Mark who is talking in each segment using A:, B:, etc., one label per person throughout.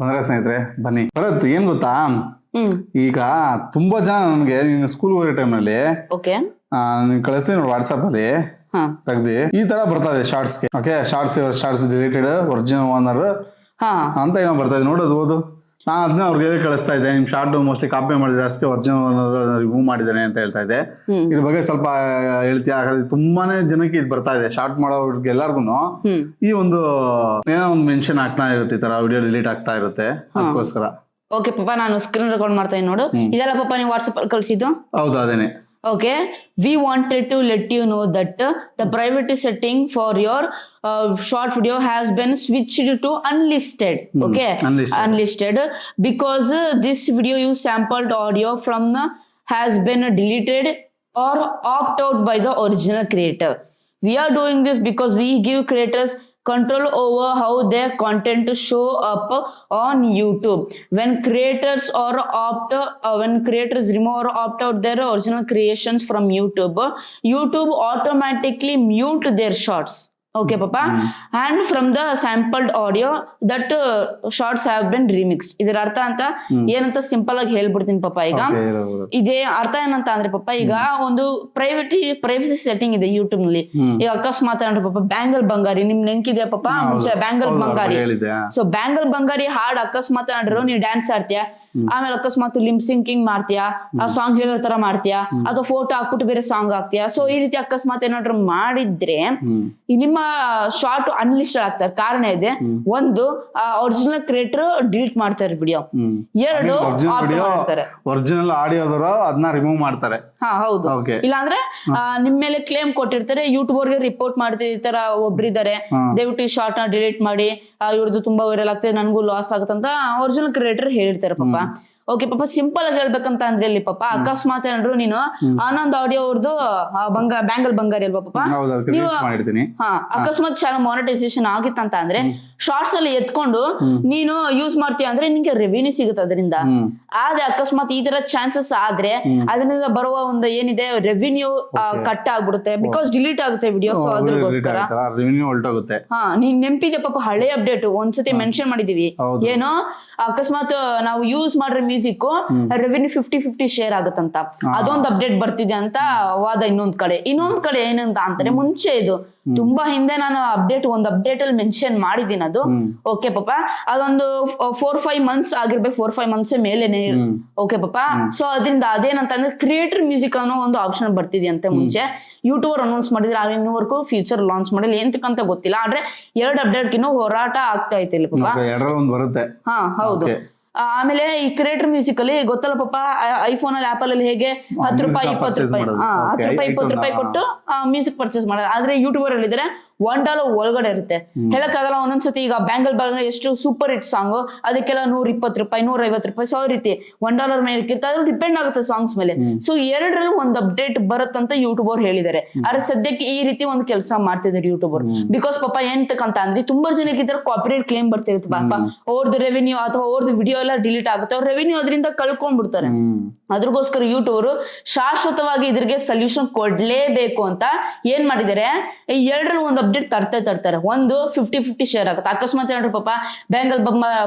A: ಬಂದ್ರೆ ಸ್ನೇಹಿತರೆ ಬನ್ನಿ. ಭರತ್ ಏನ್ ಗೊತ್ತಾ? ಈಗ ತುಂಬಾ ಜನ ನನ್ಗೆ ನೀನು ಸ್ಕೂಲ್ ಹೋಗೋ ಟೈಮ್ನಲ್ಲಿ
B: ಓಕೆ
A: ನೀನು ಕಳಿಸ್ತೀನಿ ನೋಡಿ ವಾಟ್ಸ್ಆಪ್ ಅಲ್ಲಿ.
B: ತೆಗ್ದಿ
A: ತೆಗ್ದು. ಈ ತರ ಬರ್ತಾ ಇದೆ shorts okay shorts shorts deleted original owner
B: ಹಾ.
A: ಅಂತ ಏನೋ ಬರ್ತಾ ಇದೆ. ನೋಡೋದು ಓದು. ನಾನು ಅದನ್ನ ಅವ್ರಿಗೆ ಹೇಳಿ ಕಳಿಸ್ತಾ ಇದ್ದೆ. ನಿಮ್ ಶಾರ್ಟ್ ಮೋಸ್ಟ್ಲಿ ಕಾಪಿ ಮಾಡಿದ್ರೆ ಅಷ್ಟೇ ಒರಿಜಿನಲ್ ರಿಮೂವ್ ಮಾಡಿದ್ದಾನೆ ಅಂತ ಹೇಳ್ತಾ ಇದ್ದೆ. ಇದ್ರ ಬಗ್ಗೆ ಸ್ವಲ್ಪ ಹೇಳ್ತೀಯ? ತುಂಬಾನೇ ಜನಕ್ಕೆ ಇದು ಬರ್ತಾ ಇದೆ. ಶಾರ್ಟ್ ಮಾಡೋರ್ಗೆ ಎಲ್ಲಾರ್ಗು ಈ ಒಂದು ಏನೋ ಒಂದು ಮೆನ್ಷನ್ ಆಗ್ತಾ ಇರುತ್ತೆ ಈ ತರ ವಿಡಿಯೋ ಡಿಲೀಟ್ ಆಗ್ತಾ ಇರುತ್ತೆ. ಅದಕ್ಕೋಸ್ಕರ.
B: ಓಕೆ ಪಾಪ ನಾನು ಸ್ಕ್ರೀನ್ ರೆಕಾರ್ಡ್ ಮಾಡ್ತಾ ಇದ್ದೀನಿ ನೋಡು ಇದೆಲ್ಲ ಪಾಪ ನೀವು ವಾಟ್ಸಪ್ ಅಲ್ಲಿ ಕಳಿಸಿದ್ದು?
A: ಹೌದು ಅದೇನೆ.
B: okay? We wanted to let you know that uh, the privacy setting for your uh, short video has been switched to
A: unlisted. Mm, okay?
B: Unlisted, unlisted. Because uh, this video you sampled audio from uh, has been deleted or opt out by the original creator. We are doing this because we give creators control over how their content show up on youtube. When creators or opt uh, when creators remove or opt out their original creations from youtube youtube automatically mute their shorts okay papa. and from the sampled audio that shorts have been been remixed. ಇದರ ಅರ್ಥ ಅಂತ ಏನಂತ simple ಆಗಿ ಹೇಳ್ಬಿಡ್ತೀನಿ ಪಾಪ ಈಗ. ಇದೇ ಅರ್ಥ ಏನಂತ ಅಂದ್ರೆ ಪಾಪ ಈಗ ಒಂದು ಪ್ರೈವೇಟ್ ಪ್ರೈವಸಿ ಸೆಟ್ಟಿಂಗ್ ಇದೆ ಯೂಟ್ಯೂಬ್ನಲ್ಲಿ. ಈಗ ಅಕಸ್ಮಾತ್ ಅಂದ್ರೆ ಪಾಪ ಬ್ಯಾಂಗಲ್ ಬಂಗಾರಿ ನಿಮ್ ನೆಂಕಿದೆ ಪಾಪ ಮುಂಚೆ ಬ್ಯಾಂಗಲ್ ಬಂಗಾರಿ ಸೊ ಬ್ಯಾಂಗಲ್ ಬಂಗಾರಿ ಹಾಡ್ ಅಕಸ್ಮಾತ್ ಆಡ್ರು ನೀವು ಡ್ಯಾನ್ಸ್ ಆಡ್ತೀಯ? ಆಮೇಲೆ ಅಕಸ್ಮಾತ್ ಲಿಮ್ ಸಿಂಕಿಂಗ್ ಮಾಡ್ತೀಯ? ಆ ಸಾಂಗ್ ಹೇಳೋ ತರ ಮಾಡ್ತೀಯ? ಅಥವಾ ಫೋಟೋ ಹಾಕ್ಬಿಟ್ಟು ಬೇರೆ ಸಾಂಗ್ ಹಾಕ್ತೀಯ? ಸೊ ಈ ರೀತಿ ಅಕಸ್ಮಾತ್ ಏನಾದ್ರು ಮಾಡಿದ್ರೆ ನಿಮ್ಮ ಶಾರ್ಟ್ ಅನ್ಲಿಸ್ಟ್ ಆಗ್ತಾರೆ ಕಾರಣ ಇದೆ. ಒಂದು ಒರಿಜಿನಲ್ ಕ್ರಿಯೇಟರ್ ಡಿಲೀಟ್ ಮಾಡ್ತಾರೆ ವಿಡಿಯೋ ಎರಡು
A: ಒರಿಜಿನಲ್ ಆಡಿಯೋದವರು ಅದನ್ನ ರಿಮೂವ್ ಮಾಡ್ತಾರೆ.
B: ಹಾ ಹೌದು. ಇಲ್ಲಾಂದ್ರೆ ನಿಮ್ ಮೇಲೆ ಕ್ಲೇಮ್ ಕೊಟ್ಟಿರ್ತಾರೆ ಯೂಟ್ಯೂಬರ್ಗೆ ರಿಪೋರ್ಟ್ ಮಾಡ್ತೀವಿ ಈ ತರ ಒಬ್ರಿದ್ದಾರೆ. ದಯವಿಟ್ಟು ಶಾರ್ಟ್ನ ಡಿಲೀಟ್ ಮಾಡಿ. ಇವ್ರದ್ದು ತುಂಬಾ ವೈರಲ್ ಆಗ್ತದೆ ನನಗೂ ಲಾಸ್ ಆಗುತ್ತಂತ ಒರಿಜಿನಲ್ ಕ್ರಿಯೇಟರ್ ಹೇಳಿರ್ತಾರೆ ಪಾಪ. ಓಕೆ ಪಾಪ ಸಿಂಪಲ್ ಆಗಿ ಹೇಳ್ಬೇಕಂತ ಅಂದ್ರೆ ಇಲ್ಲಿ ಪಾಪ. ಅಕಸ್ಮಾತ್ ಏನಾದ್ರು ನೀನು ಆನಂದ್ ಆಡಿಯೋ ಅವ್ರದ್ದು ಬಂಗ ಬ್ಯಾಂಗಲ್ ಬಂಗಾರಿ ಅಲ್ವಾ ಪಾಪ?
A: ನೀವು
B: ಹಾ ಅಕಸ್ಮಾತ್ ಚಾನಲ್ ಮಾನಿಟೈಸೇಷನ್ ಆಗಿತ್ತಂತ ಅಂದ್ರೆ ಶಾರ್ಟ್ಸ್ ಅಲ್ಲಿ ಎತ್ಕೊಂಡು ನೀನು ಯೂಸ್ ಮಾಡ್ತೀಯ ಅಂದ್ರೆ ನಿನ್ಗೆ ರೆವಿನ್ಯೂ ಸಿಗುತ್ತೆ ಅದರಿಂದ. ಆದ್ರೆ ಅಕಸ್ಮಾತ್ ಈ ತರ ಚಾನ್ಸಸ್ ಆದ್ರೆ ಅದರಿಂದ ಬರುವ ಒಂದು ಏನಿದೆ ರೆವಿನ್ಯೂ ಕಟ್ ಆಗ್ಬಿಡುತ್ತೆ. ಬಿಕಾಸ್ ಡಿಲೀಟ್ ಆಗುತ್ತೆ ವಿಡಿಯೋಸ್ ಅದ್ರಗೋಸ್ಕರ.
A: ರೆವಿನ್ಯೂ ಹೊಲ್ಟೋಗುತ್ತೆ
B: ಹಾ ನೀನ್ ನೆನ್ಪಿದೆ ಪಾಪ ಹಳೆ ಅಪ್ಡೇಟ್ ಒಂದ್ಸತಿ ಮೆನ್ಷನ್ ಮಾಡಿದೀವಿ. ಏನು ಅಕಸ್ಮಾತ್ ನಾವು ಯೂಸ್ ಮಾಡ್ರೆ music revenue fifty fifty share ಆಗುತ್ತಂತ. ಅದೊಂದು ಅಪ್ಡೇಟ್ ಬರ್ತಿದೆ ಅಂತ ವಾದ ಇನ್ನೊಂದ್ ಕಡೆ. ಇನ್ನೊಂದ್ ಕಡೆ ಏನಂತ ಅಂತಾರೆ ಮುಂಚೆ ಇದು ತುಂಬಾ ಹಿಂದೆ ನಾನು ಅಪ್ಡೇಟ್ ಒಂದು ಅಪ್ಡೇಟ್ ಅಲ್ಲಿ ಮೆನ್ಷನ್ ಮಾಡಿದೀನಿ ಅದು. ಓಕೆ ಪಾಪ ಅದೊಂದು ಫೋರ್ ಫೈವ್ ಮಂತ್ಸ್ ಆಗಿರ್ಬೇಕು. ಫೋರ್ ಫೈವ್ ಮಂತ್ಸ್ ಮೇಲೆನೆ ಓಕೆ ಪಾಪ ಸೊ ಅದರಿಂದ ಅದೇನಂತ ಅಂದ್ರೆ ಕ್ರಿಯೇಟರ್ ಮ್ಯೂಸಿಕ್ ಅನ್ನೋ ಒಂದು ಆಪ್ಷನ್ ಬರ್ತಿದೆಯಂತೆ ಮುಂಚೆ. ಯೂಟ್ಯೂಬರ್ ಅನೌನ್ಸ್ ಮಾಡಿದ್ರೆ ಆದ್ರೆ ಇನ್ನೂವರೆಗೂ ಫ್ಯೂಚರ್ ಲಾಂಚ್ ಮಾಡಿಲ್ಲ. ಎಂತಕ್ಕಂತ ಗೊತ್ತಿಲ್ಲ. ಆದ್ರೆ ಎರಡು ಅಪ್ಡೇಟ್ಗಿನ್ನೂ ಹೋರಾಟ ಆಗ್ತಾ ಐತೆ ಇಲ್ಲಿ ಪಾಪ
A: ಎರಡರಲ್ಲಿ ಒಂದು ಬರುತ್ತೆ.
B: ಹಾ ಹೌದು. ಆಮೇಲೆ ಈ ಕ್ರಿಯೇಟರ್ ಮ್ಯೂಸಿಕ್ ಅಲ್ಲಿ ಗೊತ್ತಲ್ಲ ಪಾಪ ಐಫೋನ್ ಅಲ್ಲಿ ಆಪಲ್ ಅಲ್ಲಿ ಹೇಗೆ ಹತ್ತು ರೂಪಾಯಿ ಇಪ್ಪತ್ತು ರೂಪಾಯಿ ಹತ್ತು ರೂಪಾಯಿ ಇಪ್ಪತ್ತು ರೂಪಾಯಿ. ಕೊಟ್ಟು ಮ್ಯೂಸಿಕ್ ಪರ್ಚೇಸ್ ಮಾಡೋದು ಆದ್ರೆ ಯೂಟ್ಯೂಬರ್ ಅಲ್ಲಿ ಇದ್ರೆ ಒನ್ ಡಾಲರ್ ಒಳಗಡೆ ಇರುತ್ತೆ. ಹೇಳಕ್ಕಾಗಲ್ಲ ಒಂದೊಂದ್ಸತಿ ಈಗ ಬ್ಯಾಂಗಲ್ ಬಾಲ್ ಎಷ್ಟು ಸೂಪರ್ ಹಿಟ್ ಸಾಂಗ್ ಅದಕ್ಕೆಲ್ಲ ನೂರ ಇಪ್ಪತ್ತು ರೂಪಾಯಿ ನೂರ ಐವತ್ತು ರೂಪಾಯಿ ಸೊ ರೀತಿ ಒನ್ ಡಾಲರ್ ಮೇಲೆ ಇರ್ತಾ ಅದು ಡಿಪೆಂಡ್ ಆಗುತ್ತೆ ಸಾಂಗ್ಸ್ ಮೇಲೆ. ಸೊ ಎರಡರಲ್ಲೂ ಒಂದು ಅಪ್ಡೇಟ್ ಬರುತ್ತಂತ ಯೂಟ್ಯೂಬರ್ ಹೇಳಿದ್ದಾರೆ. ಆದ್ರೆ ಸದ್ಯಕ್ಕೆ ಈ ರೀತಿ ಒಂದು ಕೆಲಸ ಮಾಡ್ತಿದ್ದಾರೆ ಯೂಟ್ಯೂಬರ್ ಬಿಕಾಸ್ ಪಾಪ ಎಂತಕ್ಕಂತ ಅಂದ್ರೆ ತುಂಬಾ ಜನಕ್ಕೆ ಇದ್ರ ಕಾಪಿರೇಟ್ ಕ್ಲೇಮ್ ಬರ್ತಿರುತ್ತೆ ಪಾಪ. ಅವ್ರದ್ದು ರೆವಿನ್ಯೂ ಅಥವಾ ಅವ್ರದ್ದು ವಿಡಿಯೋ ಎಲ್ಲ ಡಿಲೀಟ್ ಆಗುತ್ತೆ ಅವ್ರ ರೆವೆನ್ಯೂ ಅದರಿಂದ ಕಳ್ಕೊಂಡ್ಬಿಡ್ತಾರೆ. ಅದ್ರಗೋಸ್ಕರ ಯೂಟ್ಯೂಬರ್ ಶಾಶ್ವತವಾಗಿ ಇದ್ರಿಗೆ ಸೊಲ್ಯೂಷನ್ ಕೊಡ್ಲೇಬೇಕು ಅಂತ ಏನ್ ಮಾಡಿದ್ದಾರೆ ಈ ಎರಡರಲ್ಲಿ ಒಂದು ಅಪ್ಡೇಟ್ ತರ್ತೆ ತರ್ತಾರೆ. ಒಂದು ಫಿಫ್ಟಿ ಫಿಫ್ಟಿ ಶೇರ್ ಆಗುತ್ತೆ. ಅಕಸ್ಮಾತ್ ಏನಾದ್ರು ಪಾಪ ಬ್ಯಾಂಗಲ್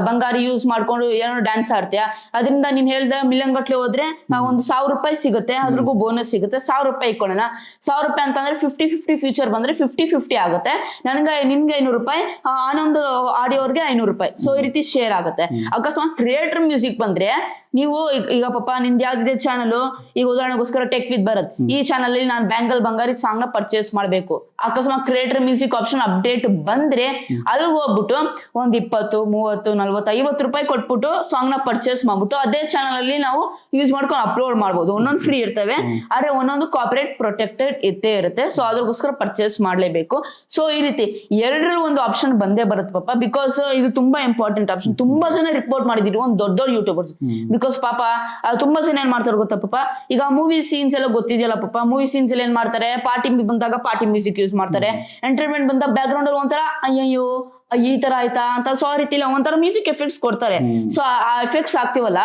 B: ಬಂಗಾರಿ ಯೂಸ್ ಮಾಡ್ಕೊಂಡು ಏನೋ ಡ್ಯಾನ್ಸ್ ಆಡ್ತೀಯ? ಅದರಿಂದ ನೀನ್ ಹೇಳ್ದ ಮಿಲಿಯನ್ ಗಟ್ಲೆ ಹೋದ್ರೆ ಒಂದು ಸಾವಿರ ರೂಪಾಯಿ ಸಿಗುತ್ತೆ. ಅದ್ರಿಗೂ ಬೋನಸ್ ಸಿಗುತ್ತೆ. ಸಾವಿರ ರೂಪಾಯಿ ಇಟ್ಕೊಳ್ಳೋಣ. ಸಾವಿರ ರೂಪಾಯಿ ಅಂತಂದ್ರೆ ಫಿಫ್ಟಿ ಫಿಫ್ಟಿ ಫ್ಯೂಚರ್ ಬಂದ್ರೆ ಫಿಫ್ಟಿ ಫಿಫ್ಟಿ ಆಗುತ್ತೆ. ನನಗೆ ನಿನ್ಗೆ ಐನೂರು ರೂಪಾಯಿ ಆನಂದ್ ಆಡಿಯೋರ್ಗೆ ಐನೂರು ರೂಪಾಯಿ. ಸೊ ಈ ರೀತಿ ಶೇರ್ ಆಗುತ್ತೆ. ಅಕಸ್ಮಾತ್ ಕ್ರಿಯೇಟರ್ ಮ್ಯೂಸಿಕ್ ಬಂದ್ರೆ ನೀವು ಈಗ- ಪಾಪ ನಿಂದ ಯಾವ್ದಿದೆ ಚಾನಲ್ ಈಗ ಉದಾಹರಣೆಗೋಸ್ಕರ ಟೆಕ್ ವಿತ್ ಭರತ್ ಈ ಚಾನಲ್ ಅಲ್ಲಿ ನಾನು ಬ್ಯಾಂಗಲ್ ಬಂಗಾರಿ ಸಾಂಗ್ನ ಪರ್ಚೇಸ್ ಮಾಡಬೇಕು. ಅಕಸ್ಮಾತ್ ಕ್ರಿಯೇಟರ್ ಮ್ಯೂಸಿಕ್ ಆಪ್ಷನ್ ಅಪ್ಡೇಟ್ ಬಂದ್ರೆ ಅಲ್ಲಿ ಹೋಗ್ಬಿಟ್ಟು ಒಂದ್ ಇಪ್ಪತ್ತು ಮೂವತ್ತು ನಲ್ವತ್ತು ಐವತ್ತು ರೂಪಾಯಿ ಕೊಟ್ಬಿಟ್ಟು ಸಾಂಗ್ನ ಪರ್ಚೇಸ್ ಮಾಡ್ಬಿಟ್ಟು ಅದೇ ಚಾನಲ್ ಅಲ್ಲಿ ನಾವು ಯೂಸ್ ಮಾಡ್ಕೊಂಡು ಅಪ್ಲೋಡ್ ಮಾಡ್ಬೋದು. ಒಂದೊಂದು ಫ್ರೀ ಇರ್ತವೆ. ಆದ್ರೆ ಒಂದೊಂದು ಕಾಪರೇಟ್ ಪ್ರೊಟೆಕ್ಟೆಡ್ ಇದ್ದೇ ಇರುತ್ತೆ. ಸೊ ಅದ್ರಗೋಸ್ಕರ ಪರ್ಚೇಸ್ ಮಾಡಲೇಬೇಕು. ಸೊ ಈ ರೀತಿ ಎರಡರಲ್ಲಿ ಒಂದು ಆಪ್ಷನ್ ಬಂದೇ ಬರುತ್ತೆ ಪಾಪ. ಬಿಕಾಸ್ ಇದು ತುಂಬಾ ಇಂಪಾರ್ಟೆಂಟ್ ಆಪ್ಷನ್ ತುಂಬಾ ಜನ ರಿಪೋರ್ಟ್ ಮಾಡಿದಿರಿ. ಒಂದು ದೊಡ್ಡ ದೊಡ್ಡ ಯೂಟ್ಯೂಬರ್ಸ್ ಬಿಕಾಸ್ ಪಾಪ ಆ, ತುಂಬಾ ಜನ ಏನ್ ಮಾಡ್ತಾರೆ ಗೊತ್ತಾ ಪಾಪ? ಈಗ ಮೂವಿ ಸೀನ್ಸ್ ಎಲ್ಲ ಗೊತ್ತಿದೆಯಲ್ಲ ಪಾಪ. ಮೂವಿ ಸೀನ್ಸ್ ಎಲ್ಲ ಏನ್ ಮಾಡ್ತಾರೆ? ಪಾರ್ಟಿ ಬಂದಾಗ ಪಾರ್ಟಿ ಮ್ಯೂಸಿಕ್ ಯೂಸ್ ಮಾಡ್ತಾರೆ. ಎಂಟರ್ಟೈನ್ಮೆಂಟ್ ಬಂದಾಗ ಬ್ಯಾಕ್ ಗ್ರೌಂಡ್ ಅಲ್ಲಿ ಒಂಥರ ಅಯ್ಯಯ್ಯೋ ಈ ತರ ಆಯ್ತಾ? ಅಂತ ಸೊ ಆ ರೀತಿ ಒಂಥರ ಮ್ಯೂಸಿಕ್ ಎಫೆಕ್ಟ್ಸ್ ಕೊಡ್ತಾರೆ. ಸೊ ಆ ಎಫೆಕ್ಟ್ಸ್ ಆಗ್ತಿವಲ್ಲ?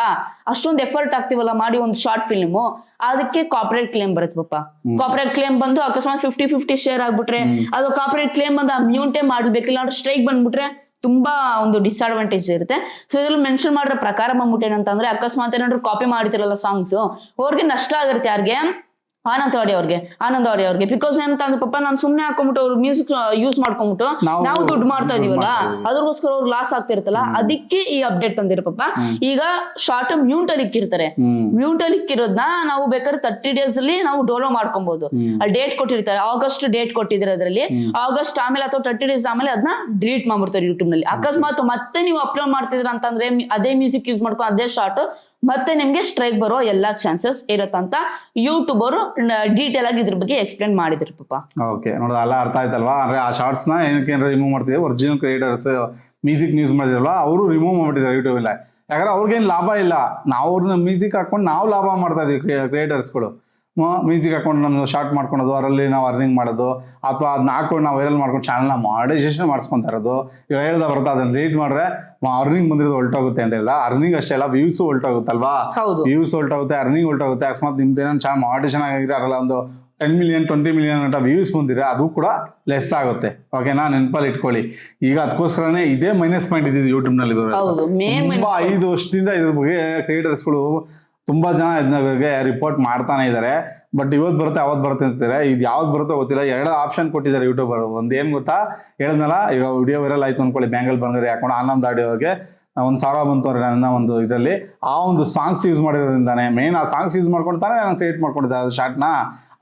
B: ಅಷ್ಟೊಂದು ಎಫರ್ಟ್ ಆಗ್ತಿವಲ್ಲ ಮಾಡಿ ಒಂದು ಶಾರ್ಟ್ ಫಿಲ್ಮ್ ಅದಕ್ಕೆ ಕಾಪರೇಟ್ ಕ್ಲೇಮ್ ಬರುತ್ತೆ ಪಾಪ. ಕಾಪರೇಟ್ ಕ್ಲೇಮ್ ಬಂದು ಅಕಸ್ಮಾತ್ ಫಿಫ್ಟಿ ಫಿಫ್ಟಿ ಶೇರ್ ಆಗ್ಬಿಟ್ರೆ ಅದು ಕಾಪರೇಟ್ ಕ್ಲೇಮ್ ಬಂದು ಮ್ಯೂಂಟೇ ಮಾಡ್ಬೇಕಿಲ್ಲ ಸ್ಟ್ರೈಕ್ ಬಂದ್ಬಿಟ್ರೆ ತುಂಬಾ ಒಂದು ಡಿಸ್ಅಡ್ವಾಂಟೇಜ್ ಇರುತ್ತೆ. ಸೊ ಇದ್ರಲ್ಲಿ ಮೆನ್ಷನ್ ಮಾಡಿರೋ ಪ್ರಕಾರ ಬಂದ್ಬಿಟ್ಟು ಏನಂತಂದ್ರೆ ಅಕಸ್ಮಾತ್ ಏನಾದ್ರು ಕಾಪಿ ಮಾಡ್ತಿರಲ್ಲ ಸಾಂಗ್ಸ್ ಅವ್ರಿಗೆ ನಷ್ಟ ಆಗಿರುತ್ತೆ ಯಾರಿಗೆ? ಆನಂದ್ ಅವರಿಗೆ ಅವ್ರಿಗೆ ಆನಂದ್ ವಾಡಿ ಅವ್ರಿಗೆ. ಬಿಕಾಸ್ ಏನಂತಂದ್ರೆ ಪಪ್ಪ ನಾನು ಸುಮ್ನೆ ಹಾಕೊಂಡ್ಬಿಟ್ಟು ಅವ್ರು ಮ್ಯೂಸಿಕ್ ಯೂಸ್ ಮಾಡ್ಕೊಂಡ್ಬಿಟ್ಟು
A: ನಾವು
B: ದುಡ್ಡು ಮಾಡ್ತಾ ಇದೀವಲ್ಲ. ಅದ್ರಗೋಸ್ಕರ ಅವ್ರು ಲಾಸ್ ಆಗ್ತಿರ್ತಲ್ಲ ಅದಕ್ಕೆ ಈ ಅಪ್ಡೇಟ್ ತಂದಿರ ಪಪ್ಪ ಈಗ ಶಾರ್ಟ್ ಮ್ಯೂಟಲಿಕ್ ಇರ್ತಾರೆ ಇಕ್ಕಿರ್ತಾರೆ. ಇರೋದ್ನ ಇಕ್ಕಿರೋದ್ನ ನಾವು ಬೇಕಾದ್ರೆ ತರ್ಟಿ ಡೇಸ್ ಅಲ್ಲಿ ನಾವು ಡೋಲೋ ಮಾಡ್ಕೊಬಹುದು. ಅಲ್ಲಿ ಡೇಟ್ ಕೊಟ್ಟಿರ್ತಾರೆ ಆಗಸ್ಟ್ ಡೇಟ್ ಕೊಟ್ಟಿದ್ರೆ ಅದರಲ್ಲಿ. ಆಗಸ್ಟ್ ಆಮೇಲೆ ಅಥವಾ ತರ್ಟಿ ಡೇಸ್ ಆಮೇಲೆ ಅದನ್ನ ಡಿಲೀಟ್ ಮಾಡ್ಬಿಡ್ತಾರೆ ಯೂಟ್ಯೂಬ್ನಲ್ಲಿ. ಅಕಸ್ಮಾತ್ ಮತ್ತೆ ನೀವು ಅಪ್ಲೋಡ್ ಮಾಡ್ತಿದ್ರ ಅಂತಂದ್ರೆ ಅದೇ ಮ್ಯೂಸಿಕ್ ಯೂಸ್ ಮಾಡ್ಕೊಂಡು ಅದೇ ಶಾರ್ಟ್ ಮತ್ತೆ ನಿಮ್ಗೆ ಸ್ಟ್ರೈಕ್ ಬರೋ ಎಲ್ಲಾ ಚಾನ್ಸಸ್ ಇರತ್ತಂತ ಯೂಟ್ಯೂಬ್ ಅವರು ಡೀಟೇಲ್ ಆಗಿ ಇದ್ರ ಬಗ್ಗೆ ಎಕ್ಸ್ಪ್ಲೇನ್ ಮಾಡಿದ್ರು ಪಾಪ
A: ಓಕೆ ನೋಡೋದು ಎಲ್ಲ ಅರ್ಥ ಆಯ್ತಲ್ವಾ? ಅಂದ್ರೆ ಆ ಶಾರ್ಟ್ಸ್ನ ಏನಕ್ಕೆ ರಿಮೂವ್ ಮಾಡ್ತಿದ್ದೀವಿ ಒರಿಜಿನಲ್ ಕ್ರಿಯೇಟರ್ಸ್ ಮ್ಯೂಸಿಕ್ ನ್ಯೂಸ್ ಮಾಡಿದ್ರಲ್ವಾ? ಅವರು ರಿಮೂವ್ ಮಾಡ್ಬಿಟ್ಟಿದ್ದಾರೆ ಇಲ್ಲ ಯಾಕಂದ್ರೆ ಅವ್ರಿಗೇನು ಲಾಭ ಇಲ್ಲ. ನಾವು ಅವ್ರನ್ನ ಮ್ಯೂಸಿಕ್ ಹಾಕೊಂಡು ನಾವು ಲಾಭ ಮಾಡ್ತಾ ಇದೀವಿ ಕ್ರಿಯೇಟರ್ಸ್ಗಳು ಮ್ಯೂಸಿಕ್ ಹಾಕೊಂಡು ನಮ್ದು ಶಾರ್ಟ್ ಮಾಡ್ಕೊಳೋದು ಅದರಲ್ಲಿ ನಾವು ಅರ್ನಿಂಗ್ ಮಾಡೋದು ಅಥವಾ ಅದನ್ನ ಹಾಕೊಂಡು ನಾವು ವೈರಲ್ ಮಾಡ್ಕೊಂಡು ಚಾನಲ್ನ ಮಾಡಿಸೇಷನ್ ಮಾಡ್ಸ್ಕೊಂತ ಇರೋದು. ಇವಾಗ ಹೇಳ್ದ ಬರ್ತಾ ಅದನ್ನ ರೀಡ್ ಮಾಡಿದ್ರೆ ಅರ್ನಿಂಗ್ ಬಂದಿರೋದು ಹೊಲ್ಟೋಗುತ್ತೆ ಅಂತ ಹೇಳ್ದ. ಅರ್ನಿಂಗ್ ಅಷ್ಟೇ ಅಲ್ಲ ವ್ಯೂಸ್ ಹೊಲ್ಟೋಗುತ್ತಲ್ವಾ ವ್ಯೂಸ್ ಹೊಲ್ಟೋಗುತ್ತೆ ಅರ್ನಿಂಗ್ ಹೊಲ್ಟೋಗುತ್ತೆ ಅಕಸ್ಮಾತ್ ನಿಮ್ದು ಏನೋ ಚಾನಲ್ ಮಾಡಿಷನ್ ಆಗಿದ್ರೆ ಅದರಲ್ಲ ಒಂದು ಟೆನ್ ಮಿಲಿಯನ್ ಟ್ವೆಂಟಿ ಮಿಲಿಯನ್ ಗಂಟ ವ್ಯೂಸ್ ಬಂದಿದ್ರೆ ಅದು ಕೂಡ ಲೆಸ್ ಆಗುತ್ತೆ. ಓಕೆನಾ ನೆನಪಲ್ಲಿ ಇಟ್ಕೊಳ್ಳಿ. ಈಗ ಅದಕ್ಕೋಸ್ಕರನೇ ಇದೇ ಮೈನಸ್ ಪಾಯಿಂಟ್ ಇದ್ದಿದ್ದು ಯೂಟ್ಯೂಬ್ನಲ್ಲಿ ಬರೋದು. ಐದು ವರ್ಷದಿಂದ ಇದ್ರ ಬಗ್ಗೆ ಕ್ರಿಯೇಟರ್ಸ್ಗಳು ತುಂಬಾ ಜನ ಇದನ್ನ ಬಗ್ಗೆ ರಿಪೋರ್ಟ್ ಮಾಡ್ತಾನೆ ಇದ್ದಾರೆ ಬಟ್ ಇವತ್ತು ಬರುತ್ತೆ ಅವತ್ತು ಬರುತ್ತೆ ಅಂತಾರೆ ಇದು ಯಾವ್ದು ಬರುತ್ತೋ ಗೊತ್ತಿಲ್ಲ. ಎರಡು ಆಪ್ಷನ್ ಕೊಟ್ಟಿದ್ದಾರೆ ಯೂಟ್ಯೂಬರ್ ಒಂದು ಏನು ಗೊತ್ತಾ? ಹೇಳಿದ್ನಲ್ಲ, ಈಗ ವಿಡಿಯೋ ವೈರಲ್ ಆಯ್ತು ಅನ್ಕೊಳ್ಳಿ. ಬ್ಯಾಂಗಲ್ ಬಂಗಾರಿ ಹಾಕೊಂಡು ಆನಂದ್ ಆಡಿಯೋಗೆ ಒಂದು ಸಾವಿರ ಬಂತು ನನ್ನ ಒಂದು ಇದರಲ್ಲಿ. ಆ ಒಂದು ಸಾಂಗ್ಸ್ ಯೂಸ್ ಮಾಡಿರೋದ್ರಿಂದಾನೆ. ಮೇನ್ ಆ ಸಾಂಗ್ಸ್ ಯೂಸ್ ಮಾಡ್ಕೊಂಡು ತಾನೇ ನಾನು ಕ್ರಿಯೇಟ್ ಮಾಡ್ಕೊಂಡಿದ್ದೆ ಅದು ಶಾರ್ಟ್ನ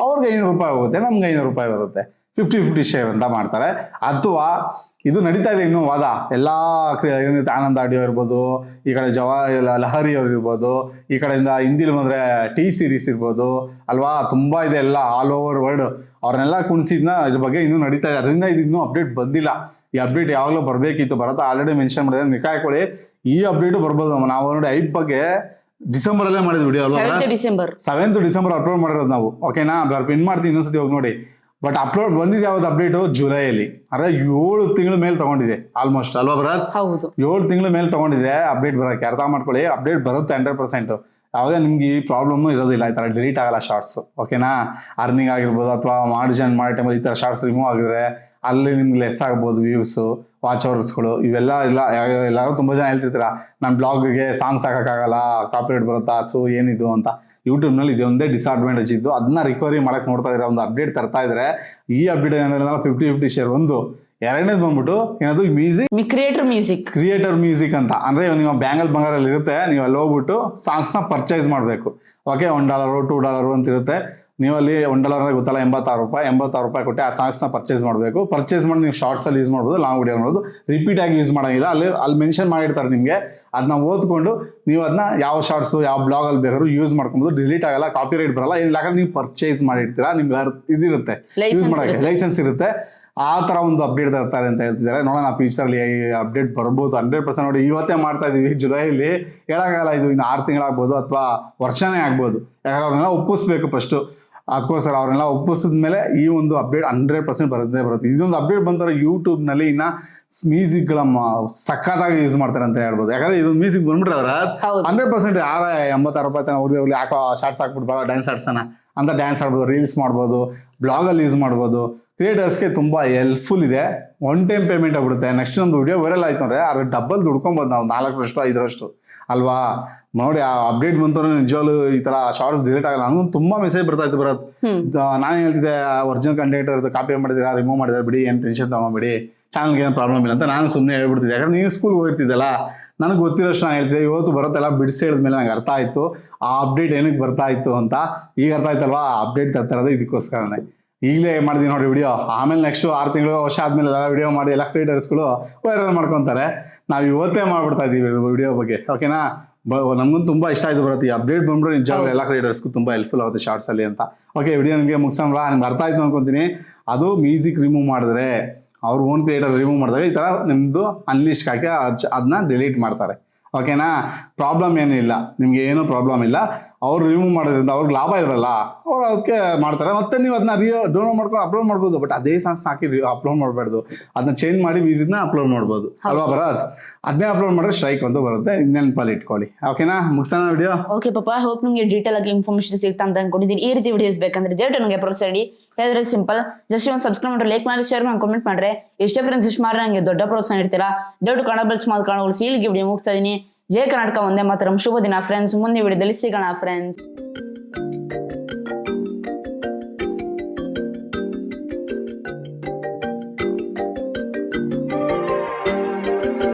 A: ಅವ್ರಿಗೆ ಐನೂರು ರೂಪಾಯಿ ಹೋಗುತ್ತೆ, ನಮ್ಗೆ ಐನೂರು ರೂಪಾಯಿ ಬರುತ್ತೆ. ಫಿಫ್ಟಿ ಫಿಫ್ಟಿ ಶೇರ್ ಅಂತ ಮಾಡ್ತಾರೆ. ಅಥವಾ ಇದು ನಡೀತಾ ಇದೆ ಇನ್ನೂ ವಾದ. ಎಲ್ಲ ಏನಿದೆ ಆನಂದ್ ಆಡಿಯೋ ಇರ್ಬೋದು ಈ ಕಡೆ ಜವಾ ಲಹರಿ ಅವ್ರು ಇರ್ಬೋದು ಈ ಕಡೆಯಿಂದ ಹಿಂದಿಲಿ ಬಂದರೆ ಟಿ ಸೀರೀಸ್ ಇರ್ಬೋದು ಅಲ್ವಾ? ತುಂಬ ಇದೆ ಎಲ್ಲ ಆಲ್ ಓವರ್ ವರ್ಲ್ಡ್ ಅವ್ರನ್ನೆಲ್ಲ ಕುಣಿಸಿದ್ನ ಇದ್ರ ಬಗ್ಗೆ ಇನ್ನೂ ನಡೀತಾ ಇದೆ. ಅದರಿಂದ ಇದು ಇನ್ನೂ ಅಪ್ಡೇಟ್ ಬಂದಿಲ್ಲ. ಈ ಅಪ್ಡೇಟ್ ಯಾವಾಗಲೂ ಬರಬೇಕಿತ್ತು. ಬರತ್ತಾ ಆಲ್ರೆಡಿ ಮೆನ್ಷನ್ ಮಾಡಿದ್ರೆ ನಿಕಾಯ್ಕೊಳ್ಳಿ ಈ ಅಪ್ಡೇಟು ಬರ್ಬೋದು. ನಾವು ನೋಡಿ ಐಪ್ ಬಗ್ಗೆ ಡಿಸೆಂಬರ್ ಅಲ್ಲೇ ಮಾಡಿದ್ವಿ ವಿಡಿಯೋ ಅಲ್ವಾ
B: ಸೆವೆಂತ್ ಡಿಸೆಂಬರ್
A: ಅಪ್ಲೋಡ್ ಮಾಡಿರೋದು ನಾವು. ಓಕೆನಾ ಪಿನ್ ಮಾಡ್ತೀನಿ ಇನ್ನೊಂದ್ಸತಿ ಹೋಗಿ ನೋಡಿ. ಬಟ್ ಅಪ್ಲೋಡ್ ಬಂದಿದ್ದು ಯಾವ್ದು ಅಪ್ಡೇಟು ಜುಲೈಯಲ್ಲಿ. ಅಂದ್ರೆ ಏಳು ತಿಂಗಳ ಮೇಲೆ ತಗೊಂಡಿದೆ ಆಲ್ಮೋಸ್ಟ್ ಅಲ್ವಾ ಬರತ್
B: ಹೌದು.
A: ಏಳು ತಿಂಗಳ ಮೇಲೆ ತಗೊಂಡಿದೆ ಅಪ್ಡೇಟ್ ಬರೋಕ್ಕೆ. ಅರ್ಥ ಮಾಡ್ಕೊಳ್ಳಿ ಅಪ್ಡೇಟ್ ಬರುತ್ತೆ ಹಂಡ್ರೆಡ್ ಪರ್ಸೆಂಟ್ ಅವಾಗ ನಿಮ್ಗೆ ಈ ಪ್ರಾಬ್ಲಮ್ ಇರೋದಿಲ್ಲ ಈ ಥರ ಡಿಲೀಟ್ ಆಗಲ್ಲ ಶಾರ್ಟ್ಸ್ ಓಕೆನಾ ಅರ್ನಿಂಗ್ ಆಗಿರ್ಬೋದು ಅಥವಾ ಮಾರ್ಜಿನ್ ಮಾಡೋ ಟೈಮಲ್ಲಿ ಈ ಥರ ಶಾರ್ಟ್ಸ್ ರಿಮೂವ್ ಆಗಿದ್ರೆ ಅಲ್ಲಿ ನಿಮ್ಗೆ ಲೆಸ್ ಆಗ್ಬೋದು ವ್ಯೂಸು ವಾಚ್ ಅವರ್ಸ್ಗಳು ಇವೆಲ್ಲ ಇಲ್ಲ ಎಲ್ಲರೂ ತುಂಬ ಜನ ಹೇಳ್ತಿರ್ತೀರ ನನ್ನ ಬ್ಲಾಗ್ಗೆ ಸಾಂಗ್ಸ್ ಹಾಕೋಕ್ಕಾಗಲ್ಲ ಕಾಪಿರೇಟ್ ಬರುತ್ತಾ ಸೊ ಏನಿದು ಅಂತ. ಯೂಟ್ಯೂಬ್ನಲ್ಲಿ ಇದೊಂದೇ ಡಿಸ್ಅಡ್ವಾಂಟೇಜ್ ಇದ್ದು ಅದನ್ನ ರಿಕವರಿ ಮಾಡಕ್ಕೆ ನೋಡ್ತಾ ಇದ್ರೆ ಒಂದು ಅಪ್ಡೇಟ್ ತರ್ತಾ ಇದ್ರೆ ಈ ಅಪ್ಡೇಟ್ ಏನಾದ್ರೆ ಫಿಫ್ಟಿ ಫಿಫ್ಟಿ ಶೇರ್ ಒಂದು ಎರಡನೇದು ಬಂದ್ಬಿಟ್ಟು ಏನದು music
B: creator music
A: creator music ಅಂತ. ಅಂದ್ರೆ ನೀವು ಬ್ಯಾಂಗಲ್ ಬಂಗಾರಲ್ಲಿ ಇರುತ್ತೆ ನೀವು ಅಲ್ಲಿ ಹೋಗ್ಬಿಟ್ಟು ಸಾಂಗ್ಸ್ನ ಪರ್ಚೇಸ್ ಮಾಡಬೇಕು. Okay one dollar two dollar ಅಂತ ಇರುತ್ತೆ. ನೀವು ಅಲ್ಲಿ ಒನ್ ಡಾಲರ್ ಗೊತ್ತಲ್ಲ ಎಂಬತ್ತಾರು ರೂಪಾಯಿ ಎಂಬತ್ತಾರು ರೂಪಾಯಿ ಕೊಟ್ಟು ಆ ಸಾಂಗ್ಸ್ನ ಪರ್ಚೇಸ್ ಮಾಡಬೇಕು. ಪರ್ಚೇಸ್ ಮಾಡಿ ನೀವು ಶಾರ್ಟ್ಸಲ್ಲಿ ಯೂಸ್ ಮಾಡ್ಬೋದು ಲಾಂಗ್ ವಿಡಿಯೋ ಮಾಡ್ಬೋದು. ರಿಪೀಟ್ ಆಗಿ ಯೂಸ್ ಮಾಡೋಂಗಿಲ್ಲ. ಅಲ್ಲಿ ಅಲ್ಲಿ ಮೆನ್ಷನ್ ಮಾಡಿರ್ತಾರೆ ನಿಮಗೆ. ಅದನ್ನ ಓದ್ಕೊಂಡು ನೀವು ಅದನ್ನ ಯಾವ ಶಾರ್ಟ್ಸ್ ಯಾವ ಬ್ಲಾಗಲ್ಲಿ ಬೇಕಾದ್ರೂ ಯೂಸ್ ಮಾಡ್ಕೊಬಹುದು ಡಿಲೀಟ್ ಆಗಲ್ಲ ಕಾಪಿ ರೈಟ್ ಬರಲ್ಲ ಇಲ್ಲ ನೀವು ಪರ್ಚೇಸ್ ಮಾಡಿರ್ತೀರಾ ನಿಮ್ಗೆ ಇದಿರುತ್ತೆ. ಯೂಸ್
B: ಮಾಡೋಕೆ
A: ಮಾಡೋಕ್ಕೆ ಲೈಸೆನ್ಸ್ ಇರುತ್ತೆ. ಆ ಥರ ಒಂದು ಅಪ್ಡೇಟ್ ತರ್ತಾರೆ ಅಂತ ಹೇಳ್ತಿದ್ದಾರೆ. ನೋಡೋಣ ಫ್ಯೂಚರಲ್ಲಿ ಅಪ್ಡೇಟ್ ಬರ್ಬೋದು. ಹಂಡ್ರೆಡ್ ಪರ್ಸೆಂಟ್ ನೋಡಿ ಇವತ್ತೇ ಮಾಡ್ತಾ ಇದೀವಿ ಜುಲೈಲಿ. ಹೇಳೋಕ್ಕಾಗಲ್ಲ ಇದು ಇನ್ನು ಆರು ತಿಂಗಳಾಗ್ಬೋದು ಅಥವಾ ವರ್ಷನೇ ಆಗ್ಬೋದು. ಯಾಕಂದ್ರೆ ಅವ್ರನ್ನೆಲ್ಲ ಒಪ್ಪಿಸ್ಬೇಕು ಫಸ್ಟು ಅದಕ್ಕೋಸ್ಕರ ಅವ್ರನ್ನೆಲ್ಲ ಒಪ್ಪಿಸಿದ ಮೇಲೆ ಈ ಒಂದು ಅಪ್ಡೇಟ್ ಹಂಡ್ರೆಡ್ ಪರ್ಸೆಂಟ್ ಬರುತ್ತೆ ಬರುತ್ತೆ. ಇದೊಂದು ಅಪ್ಡೇಟ್ ಬಂದರೆ ಯೂಟ್ಯೂಬ್ನಲ್ಲಿ ಇನ್ನು ಮ್ಯೂಸಿಕ್ಗಳ ಸಖತ್ತಾಗಿ ಯೂಸ್ ಮಾಡ್ತಾರೆ ಅಂತ ಹೇಳ್ಬೋದು. ಯಾಕಂದ್ರೆ ಇದು ಮ್ಯೂಸಿಕ್ ಬಂದ್ಬಿಟ್ರೆ ಹಂಡ್ರೆಡ್ ಪರ್ಸೆಂಟ್ ಯಾರ ಎಂಬತ್ತಾರು ರೂಪಾಯಿ ತನಕ ಅವ್ರಿಗೆ ಅವ್ರಿಗೆ ಯಾಕೋ ಶಾರ್ಟ್ಸ್ ಹಾಕ್ಬಿಟ್ಟು ಬರೋ ಡ್ಯಾನ್ಸ್ ಆಡ್ಸೋಣ ಅಂತ ಡ್ಯಾನ್ಸ್ ಆಡ್ಬೋದು ರೀಲ್ಸ್ ಮಾಡ್ಬೋದು ಬ್ಲಾಗಲ್ಲಿ ಯೂಸ್ ಮಾಡ್ಬೋದು. ಕ್ರಿಯೇಟರ್ಸ್ಗೆ ತುಂಬ ಹೆಲ್ಪ್ಫುಲ್ ಇದೆ. ಒನ್ ಟೈಮ್ ಪೇಮೆಂಟ್ ಆಗ್ಬಿಡುತ್ತೆ. ನೆಕ್ಸ್ಟ್ ಒಂದು ವಿಡಿಯೋ ವೈರಲ್ ಆಯ್ತು ಅಂದರೆ ಅದ್ರ ಡಬ್ಬಲ್ ದುಡ್ಕೊಬೋದು ನಾವು. ನಾಲ್ಕರಷ್ಟು ಐದರಷ್ಟು. ಅಲ್ವಾ? ನೋಡಿ ಆ ಅಪ್ಡೇಟ್ ಬಂತು ನಿಜವಾಗ್ಲು ಈ ತರ ಶಾರ್ಟ್ಸ್ ಡಿಲೀಟ್ ಆಗಲ್ಲ. ನನಗೂ ತುಂಬಾ ಮೆಸೇಜ್ ಬರ್ತಾ ಇತ್ತು
B: ಹ್ಮ್.
A: ನಾನು ಹೇಳ್ತಿದ್ದೆ ಒರಿಜಿನಲ್ ಕಂಟೆಂಟ್ ಇರೋದು ಕಾಪಿ ಮಾಡಿದಿರಾ ರಿಮೂವ್ ಮಾಡಿದ್ರೆ ಬಿಡಿ ಏನು ಟೆನ್ಷನ್ ತಗೊಂಬಿಡಿ. ಚಾನಲ್ಗೆ ಏನು ಪ್ರಾಬ್ಲಮ್ ಇಲ್ಲ ಅಂತ ನಾನು ಸುಮ್ಮನೆ ಹೇಳ್ಬಿಡ್ತಿದ್ದೆ. ಯಾಕಂದ್ರೆ ನೀವು ಸ್ಕೂಲ್ ಹೋಗಿರ್ತಿದ್ದಲ್ಲ ನನಗೆ ಗೊತ್ತಿರೋಷ್ಟು ನಾನು ಹೇಳ್ತಿದ್ದೆ. ಇವತ್ತು ಬರುತ್ತೆಲ್ಲ ಬಿಡಿಸಿ ಹೇಳಿದ್ಮೇಲೆ ನಂಗೆ ಅರ್ಥ ಆಯಿತು. ಆ ಅಪ್ಡೇಟ್ ಏನಕ್ಕೆ ಬರ್ತಾ ಇತ್ತು ಅಂತ. ಈಗ ಅರ್ಥ ಆಯ್ತಲ್ವಾ ಅಪ್ಡೇಟ್ ತರ್ತಾರದ ಇದಕ್ಕೋಸ್ಕರನೇ. ಈಗಲೇ ಮಾಡಿದೀನಿ ನೋಡಿ ವಿಡಿಯೋ ಆಮೇಲೆ ನೆಕ್ಸ್ಟ್ ಆರು ತಿಂಗಳು ವರ್ಷ ಆದಮೇಲೆ ಎಲ್ಲ ವಿಡಿಯೋ ಮಾಡಿ, ಎಲ್ಲ ಕ್ರಿಯೇಟರ್ಸ್ಗಳು ವೈರಲ್ ಮಾಡ್ಕೊತಾರೆ. ನಾವು ಇವತ್ತೇ ಮಾಡ್ಬಿಡ್ತಾ ಇದ್ದೀವಿ ವಿಡಿಯೋ ಬಗ್ಗೆ ಓಕೆನಾ ನಮಗೂ ತುಂಬ ಇಷ್ಟ ಆಯ್ತು ಬರುತ್ತೆ. ಈ ಅಪ್ಡೇಟ್ ಬಂದ್ಬಿಟ್ಟು ನಿಜವಾಗ್ಲೂ ಎಲ್ಲ ಕ್ರಿಯೇಟರ್ಸ್ಗೂ ತುಂಬ ಹೆಲ್ಪ್ಫುಲ್ ಆಗುತ್ತೆ ಶಾರ್ಟ್ಸಲ್ಲಿ ಅಂತ. ಓಕೆ ವಿಡಿಯೋ ನನಗೆ ಮುಗಿಸೋಣ ನಿಮ್ಗೆ ಅರ್ಥ ಆಯ್ತು ಅನ್ಕೊತೀನಿ. ಅದು ಮ್ಯೂಸಿಕ್ ರಿಮೂವ್ ಮಾಡಿದ್ರೆ, ಅವ್ರ ಓನ್ ಕ್ರಿಯೇಟರ್ ರಿಮೂವ್ ಮಾಡಿದಾಗ ಈ ಥರ ನಿಮ್ಮದು ಅನ್ಲಿಸ್ಟ್ ಹಾಕಿ ಅದನ್ನ ಡಿಲೀಟ್ ಮಾಡ್ತಾರೆ. ಓಕೆನಾ ಪ್ರಾಬ್ಲಮ್ ಏನಿಲ್ಲ. ನಿಮಗೆ ಏನೂ ಪ್ರಾಬ್ಲಮ್ ಇಲ್ಲ. ಅವ್ರು ರಿಮೂವ್ ಮಾಡೋದ್ರಿಂದ ಅವ್ರಿಗೆ ಲಾಭ ಇರಲ್ಲ. ಅವ್ರು ಅದಕ್ಕೆ ಮಾಡ್ತಾರೆ. ಮತ್ತೆ ನೀವು ಅದನ್ನ ರಿಯೋ ಡೌನ್ಲೋಡ್ ಮಾಡ್ಕೊಂಡು ಅಪ್ಲೋಡ್ ಮಾಡ್ಬೋದು. ಬಟ್ ಅದೇ ಸಾಂಗ್ಸ್ನ ಹಾಕಿ ಅಪ್ಲೋಡ್ ಮಾಡಬಾರ್ದು. ಅದನ್ನ ಚೇಂಜ್ ಮಾಡಿ ಮ್ಯೂಸಿಕ್ನ ಅಪ್ಲೋಡ್ ಮಾಡ್ಬೋದು. ಅಲ್ವಾ ಬರೋದು ಅದನ್ನೇ ಅಪ್ಲೋಡ್ ಮಾಡಿದ್ರೆ ಸ್ಟ್ರೈಕ್ ಅಂತ ಬರುತ್ತೆ. ನೆನಪಲ್ಲಿ ಇಟ್ಕೊಳ್ಳಿ. ಓಕೆನಾ ಮುಗಿಸೋಣ ವಿಡಿಯೋ
B: ಓಕೆ ಪಾಪ ಹೋಪ್ ನಿಮಗೆ ಡೀಟೇಲ್ ಆಗಿ ಇನ್ಫಾರ್ಮೇಶನ್ ಸಿಗ್ತಾ ಅಂತ ಅನ್ಕೊಂಡಿದ್ದೀನಿ ಈ ರೀತಿ ವಿಡಿಯೋಸ್ ಬೇಕಂದ್ರೆ ಜೇಟ್ ನನಗೆ ಪ್ರೋತ್ಸಾಹಿ ಹೇಳಿದ್ರೆ ಸಿಂಪಲ್ ಜಸ್ಟ್ ಒಂದು ಸಬ್ಸ್ಕ್ರೈಬ್ ಮಾಡ್ರಿ ಲೈಕ್ ಮಾಡಿ ಶೇರ್ ಮಾಡಿ ಕಮೆಂಟ್ ಮಾಡ್ರೆ. ಇಷ್ಟೇ ಫ್ರೆಂಡ್ಸ್ ಇಷ್ಟು ಮಾಡ್ರೆ ನಂಗೆ ದೊಡ್ಡ ಪ್ರೋತ್ಸಾಹ ಇರ್ತೀರಾ ದೊಡ್ಡ ಕನ್ನಡ ಬೆಲ್ಸ್ ಮಾತು ಸೀಲ್ ವಿಡಿಯೋ ಮುಗಿಸ್ತಾ ಇದೀನಿ. ಜಯ ಕರ್ನಾಟಕ ಒಂದೇ ಮಾತ್ರ. ಶುಭ ದಿನ ಫ್ರೆಂಡ್ಸ್ ಮುಂದೆ ವಿಡಿಯೋದಲ್ಲಿ ಸಿಗೋಣ ಫ್ರೆಂಡ್ಸ್